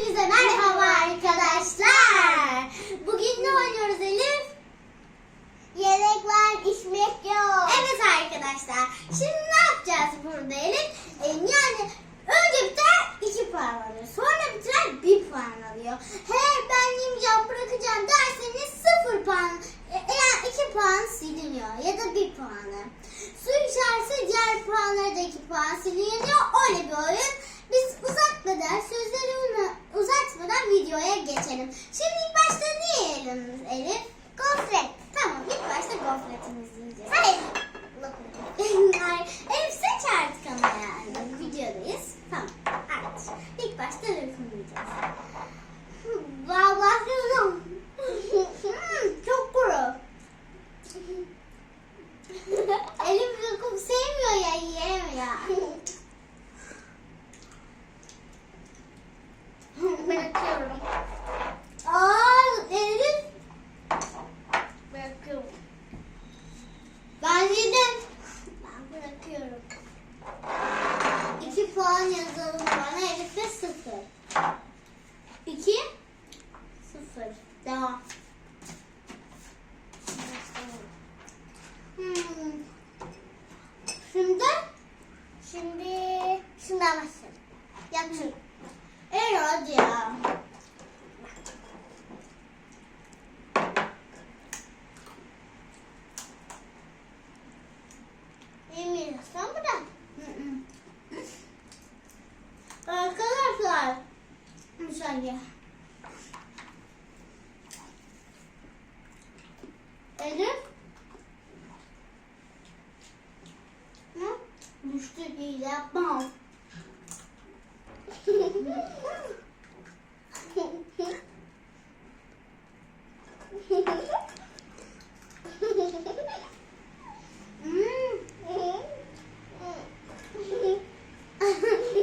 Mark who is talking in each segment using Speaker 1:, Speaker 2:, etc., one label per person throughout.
Speaker 1: Hepinize merhaba arkadaşlar. Bugün ne oynuyoruz Elif? Yelek var, içmek yok. Evet arkadaşlar. Şimdi ne yapacağız burada Elif? Ee, yani önce biter 2 puan alıyor. Sonra bitiren 1 puan alıyor. Eğer ben yemeyeceğim bırakacağım derseniz 0 puan e, eğer 2 puan siliniyor ya da 1 puanı. Su içerse diğer puanları da 2 puan siliniyor. Öyle bir oyun. Biz uzatmadan sözleri uzatmadan videoya geçelim. Şimdi ilk başta ne yiyelim Elif? Gofret. Tamam ilk başta gofretimizi yiyeceğiz. Hayır. Hayır. Elif seç artık ama yani. Videodayız. Tamam. Evet. İlk başta lokum yiyeceğiz. Vallahi kızım. Hmm, Çok kuru. Elif lokum sevmiyor ya yiyemiyor.
Speaker 2: Bırakıyorum.
Speaker 1: Aa Elif
Speaker 2: Bırakıyorum.
Speaker 1: ben yedim. Ben bırakıyorum. İki puan yazalım bana Elif'e sıfır. İki. Sıfır. Devam. Hmm. Şimdi
Speaker 2: Şimdi şundan başlayalım.
Speaker 1: yapayım. Evet hadi ya.
Speaker 2: Yemiyorsan bırak.
Speaker 1: Hı hı. Arkadaşlar bir saniye. Elif ne? Düştü iyi yapmam. Hmm.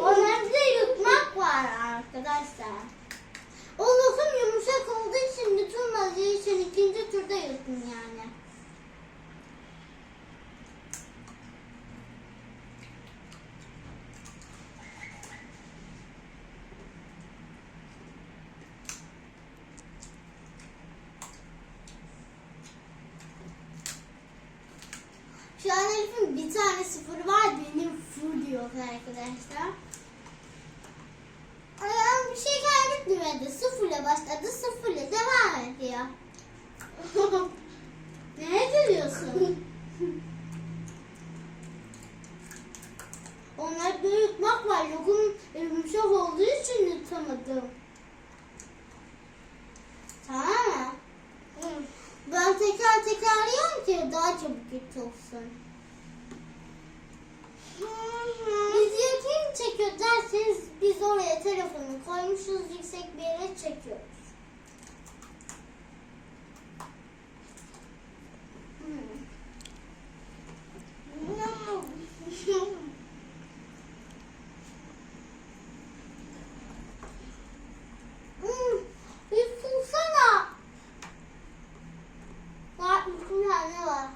Speaker 1: Onlarda yutmak var arkadaşlar. O lokum yumuşak olduğu için yutulmadığı için ikinci turda yutun yani. Şu an Elif'in bir tane sıfırı var, benim full diyor arkadaşlar. Ayağım bir şey kaybetmedi. Sıfırla başladı, sıfırla devam ediyor. Neye gülüyorsun? Onlar böyle yutmak var. Lokum yumuşak olduğu için yutamadım. Tamam mı? Ben tekrar tekrarlıyorum ki daha çabuk yutulsun. Video kim çekiyor derseniz biz oraya telefonu koymuşuz yüksek bir yere çekiyoruz. Hmm. Hmm, Bir susana. Var, bir var.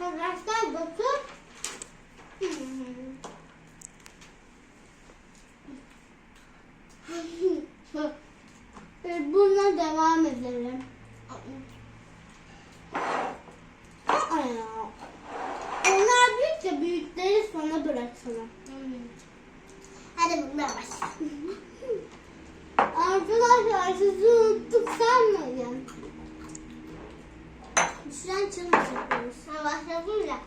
Speaker 1: Arkadaşlar bakın. Ve Bununla devam edelim. Aa ya. Onlar büyük de büyükleri sona bıraksana.
Speaker 2: Hadi bundan başlayalım.
Speaker 1: Arkadaşlar sizi unuttuk sanmayın. Düşen challenge yapıyoruz.
Speaker 2: Ha ya.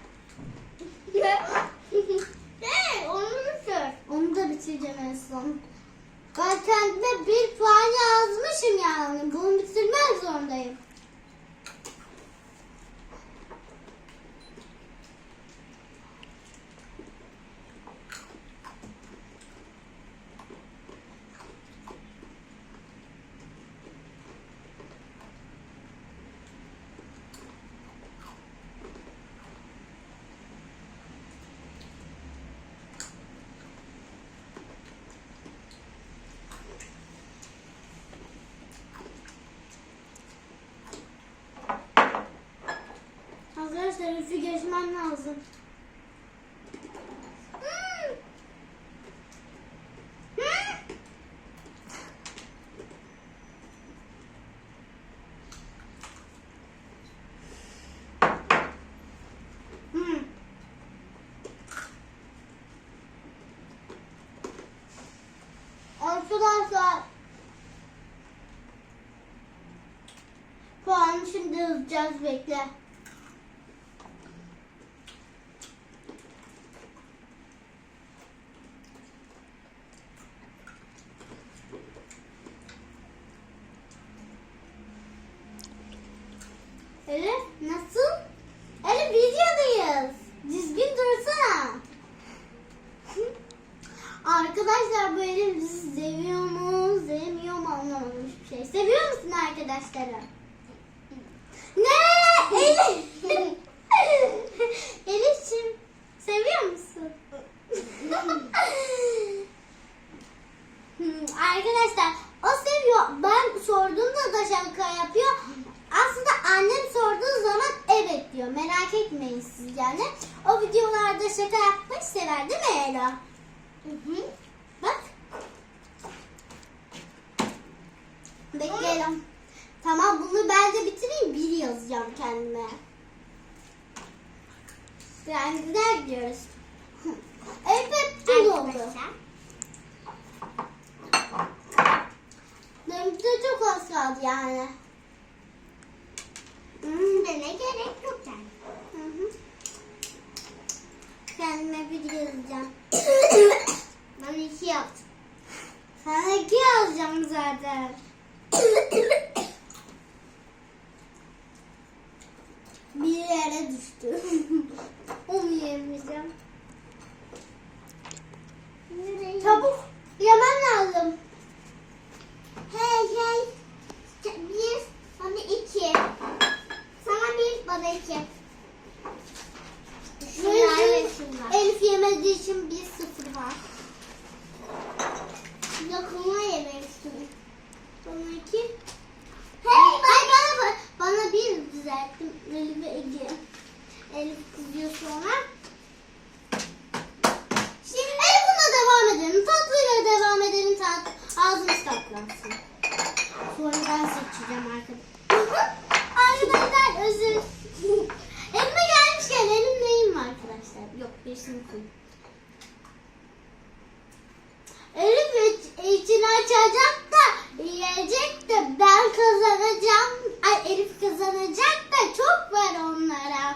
Speaker 2: Hey onu sor?
Speaker 1: Onu da bitireceğim en son. Kendime bir puan yazmışım yani. Bunu bitirmek zorundayım. Elif'i geçmem lazım. Hmm. Hmm. Hmm. Arkadaşlar Puanı şimdi yazacağız bekle. Elif nasıl? Elif videodayız. Düzgün dursana. Arkadaşlar bu Elif bizi seviyor mu, sevmiyor mu anlamadım hiçbir şey. Seviyor musun arkadaşları? Ne? Elif. Elif'ciğim seviyor musun? Hmm, Arkadaşlar o seviyor. Ben sorduğumda da şaka yapıyor. Aslında annem sorduğu zaman evet diyor. Merak etmeyin siz yani. O videolarda şaka sever değil mi Ela? Bak. Bekleyelim. Tamam bunu ben de bitireyim. Bir yazacağım kendime. Yani güzel gidiyoruz. Hep dolu oldu. Benimki de çok az kaldı yani.
Speaker 2: Hmm, ne gerek yok yani.
Speaker 1: Hı hı. Kendime bir yazacağım.
Speaker 2: Ben iki yaptım.
Speaker 1: Sana iki yazacağım zaten. bir yere düştü. Onu yemeyeceğim.
Speaker 2: Nereye?
Speaker 1: Çabuk yemem lazım.
Speaker 2: Hey hey. Bir, bana iki. Sana bir, bana iki. Şunlar ve şunlar.
Speaker 1: Elif yemediği için bir sıfır var.
Speaker 2: Dokunma yememişsin.
Speaker 1: Bana iki.
Speaker 2: Hey,
Speaker 1: Ay bana bana bir düzelttim. Elif'e Ege. Elif kızıyor sonra. Şimdi Elif buna devam edelim. Tatlıyla devam edelim. Tat, ağzımız tatlansın. Sonra ben seçeceğim arkadaşlar. arkadaşlar özür. Elime gelmişken elim neyim var arkadaşlar? Yok birisini koyayım. Elif iç- açacak da yiyecek de ben kazanacağım. Ay Elif kazanacak da çok var onlara.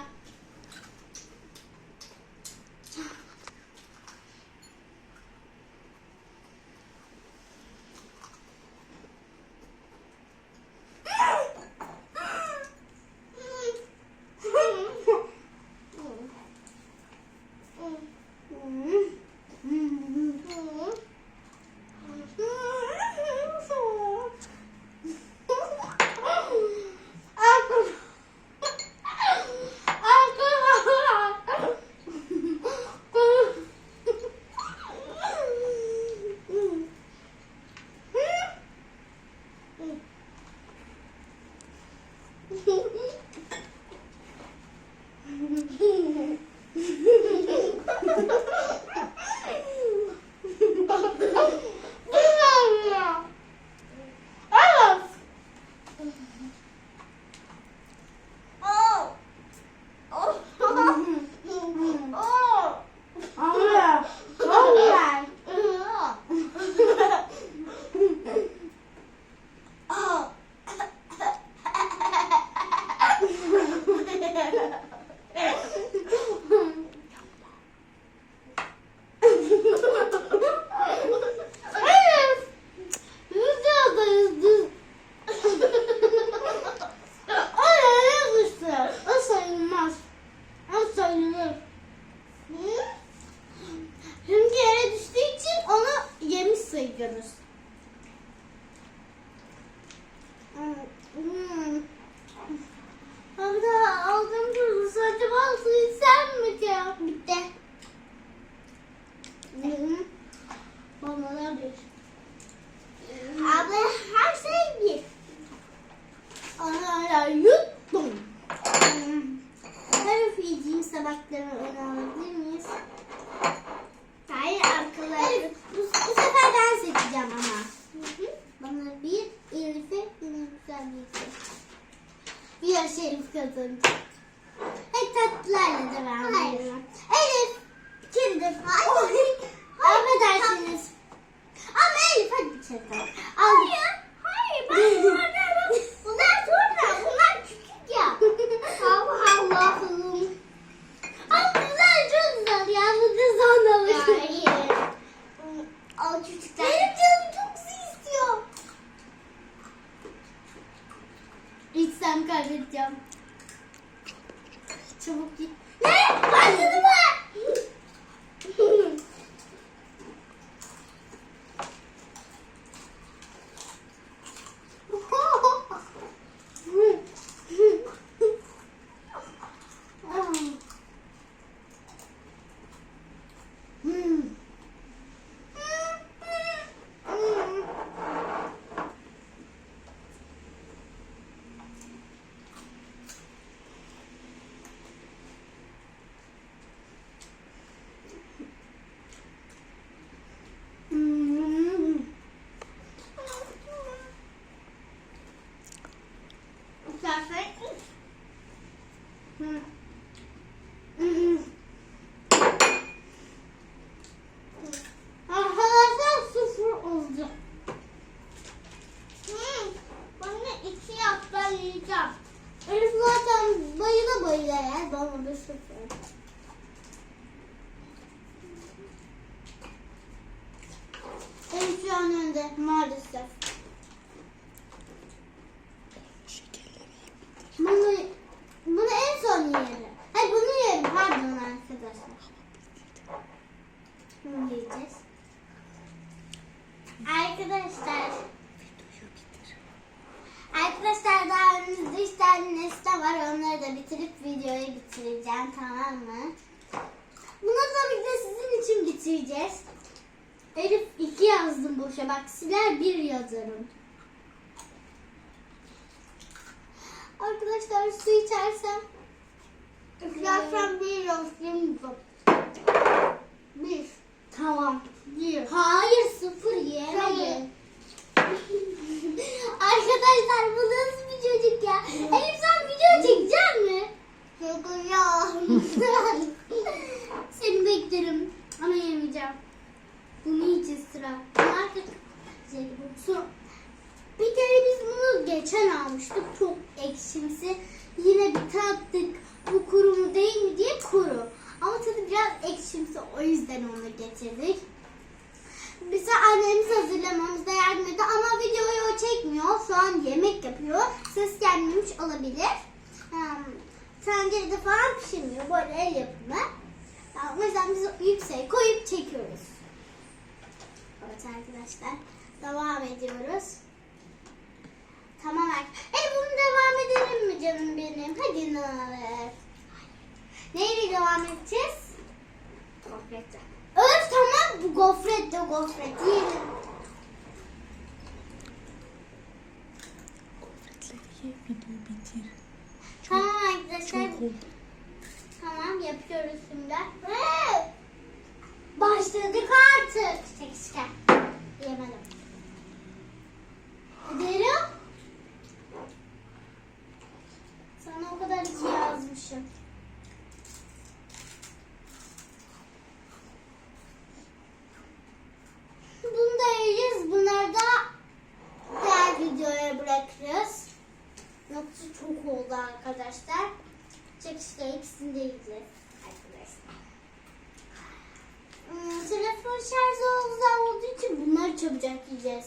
Speaker 1: Hayır. Elif. Kimdir?
Speaker 2: Hayır.
Speaker 1: Affedersiniz. Ama Elif hadi bir şey sor.
Speaker 2: Hayır. Hayır. Ben burada. Bunlar sonra. Bunlar küçük ya.
Speaker 1: Allah Allah'ım. Ama güzel çok güzel ya. Bu da son olur.
Speaker 2: Hayır. Al küçükler.
Speaker 1: Benim canım çok su istiyor. İçsem kaybedeceğim. Çabuk git. Ne? Başladı mı? Hmm. Hmm.
Speaker 2: Zafer.
Speaker 1: Hmm. Hmm. Arkadaşlar sıfır oldu.
Speaker 2: Hmm. Bana iki yap ben yiyeceğim.
Speaker 1: Elif zaten bayıla bayıla yer. Bana bir sıfır. Elif şu an önde maalesef. Bunu, bunu en son yiyelim. Hayır bunu yiyelim pardon arkadaşlar. Bunu yiyeceğiz. Arkadaşlar. Arkadaşlar daha önümüzde üç tane nesne var. Onları da bitirip videoyu bitireceğim tamam mı? Bunu tabii de sizin için bitireceğiz. Elif iki yazdım boşa. Bak siler bir yazarım. Arkadaşlar su içersem
Speaker 2: Zaten bir olsun.
Speaker 1: bir. Tamam. Bir. Hayır sıfır
Speaker 2: Hayır.
Speaker 1: yiyemedim. Arkadaşlar bu nasıl bir çocuk ya? Elif sen video çekecek mi?
Speaker 2: Çekiyorum.
Speaker 1: Seni beklerim ama yemeyeceğim. Bunu yiyeceğiz sıra. Bunu Artık jelibon. Sonra bir kere biz bunu geçen almıştık. Çok ekşimsi. Yine bir tattık. Bu kuru mu değil mi diye kuru. Ama tadı biraz ekşimsi. O yüzden onu getirdik. Bize annemiz hazırlamamızda yardım etti ama videoyu o çekmiyor. Şu an yemek yapıyor. Ses gelmemiş olabilir. Hmm, tencerede falan pişirmiyor. Böyle el yapımı. Yani o yüzden biz yükseğe koyup çekiyoruz. Evet arkadaşlar. Devam ediyoruz. Tamam. E bunu devam edelim mi canım benim? Hadi haber? Neyle devam edeceğiz? Gofretle. Evet tamam bu gofret de gofret yiyelim.
Speaker 3: Video bitir.
Speaker 1: Arkadaşlar.
Speaker 3: Çok.
Speaker 1: Tamam yapıyoruz şimdi. Başladık artık. Çek işte. Yemedim. Derim. Sana o kadar iki yazmışım. Bunu da yiyeceğiz. Bunları da diğer videoya bırakırız. Yoksa çok oldu arkadaşlar. Çekişte ikisini de yiyeceğiz arkadaşlar. Hmm, telefon şarjı uzak olduğu için bunları çabucak yiyeceğiz.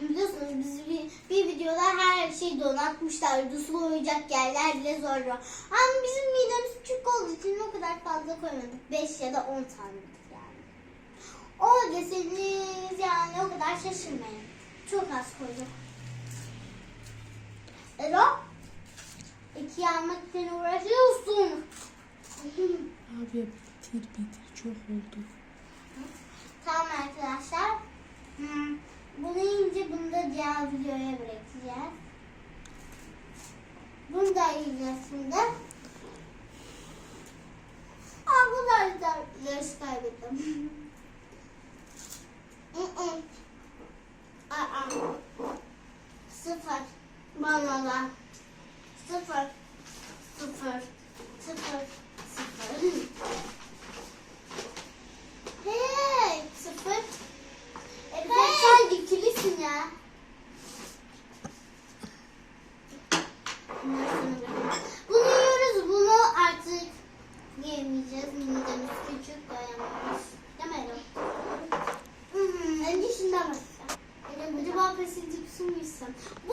Speaker 1: Biliyorsunuz biz bir, bir videoda her şeyi donatmışlar. Sulu oyuncak yerler bile zorlu. Ama bizim midemiz küçük olduğu için o kadar fazla koymadık. 5 ya da 10 tane yani. O deseniz yani o kadar şaşırmayın. Çok az koyduk. Ero? İki almak için uğraşıyorsun.
Speaker 3: Abi bitir bitir çok oldu.
Speaker 1: Tamam arkadaşlar. Hmm, Bunu yiyince bunu da diğer videoya bırakacağız. Bunu da yiyeceğiz şimdi. Arkadaşlar yarışı kaybettim. Haklısın.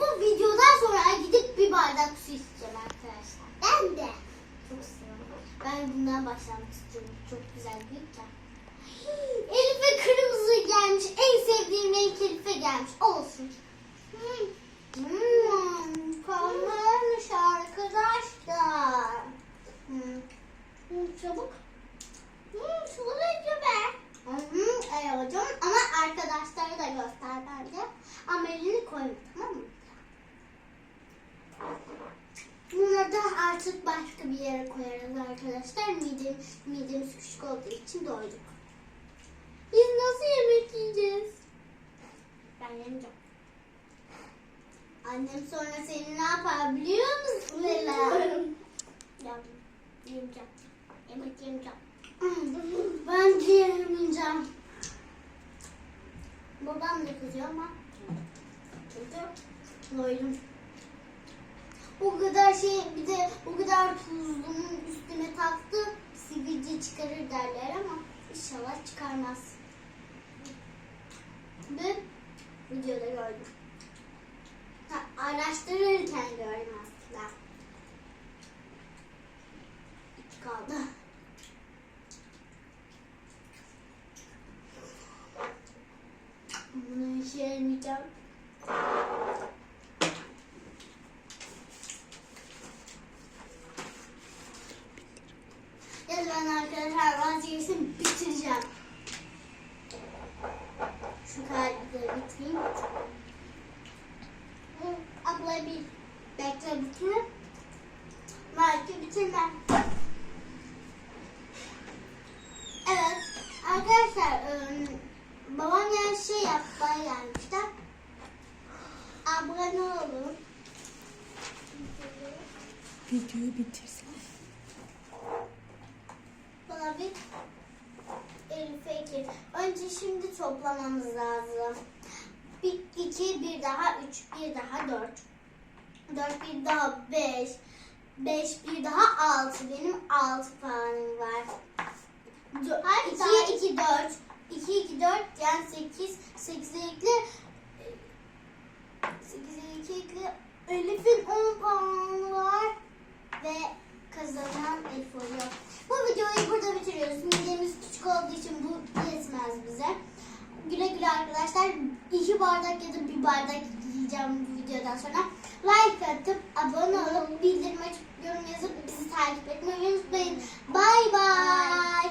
Speaker 1: Artık başka bir yere koyarız arkadaşlar. Midem, midemiz küçük olduğu için doyduk. Biz nasıl yemek yiyeceğiz? Ben yemeyeceğim. Annem sonra seni ne yapar biliyor musun? Yavrum, yemeyeceğim. Yemek yemeyeceğim. Ben de yemeyeceğim. Babam da kızıyor ama. Çünkü doydum. O kadar şey bir de o kadar tuzlunun üstüne taktı sivilce çıkarır derler ama inşallah çıkarmaz. Ve videoda gördüm. Ha, araştırırken gördüm aslında. İki kaldı. Bunu işe yaramayacağım. Ya ben arkadaşlar vazgeçtim bitireceğim. Şu kaydı da bitireyim. Hı, Abla bir bitireyim. Belki bitirmem. Evet arkadaşlar ım, babam yani şey yapmaya gelmişler. Abone olun.
Speaker 3: Videoyu bitirsin.
Speaker 1: Bana bir iki. Önce şimdi toplamamız lazım. Bir, iki, bir daha üç, bir daha dört. Dört, bir daha beş. Beş, bir daha altı. Benim altı puanım var.
Speaker 2: Hayır,
Speaker 1: iki, iki, dört. İki, iki, dört. Yani sekiz. Sekize ekle. Sekize iki ekle. Elif'in on puanı var. Ve kazanan Elif oluyor. Bu videoyu burada bitiriyoruz. Midemiz küçük olduğu için bu yetmez bize. Güle güle arkadaşlar. İki bardak ya da bir bardak yiyeceğim bu videodan sonra. Like atıp abone olup bildirim açıp yorum yazıp bizi takip etmeyi unutmayın. Bay bay.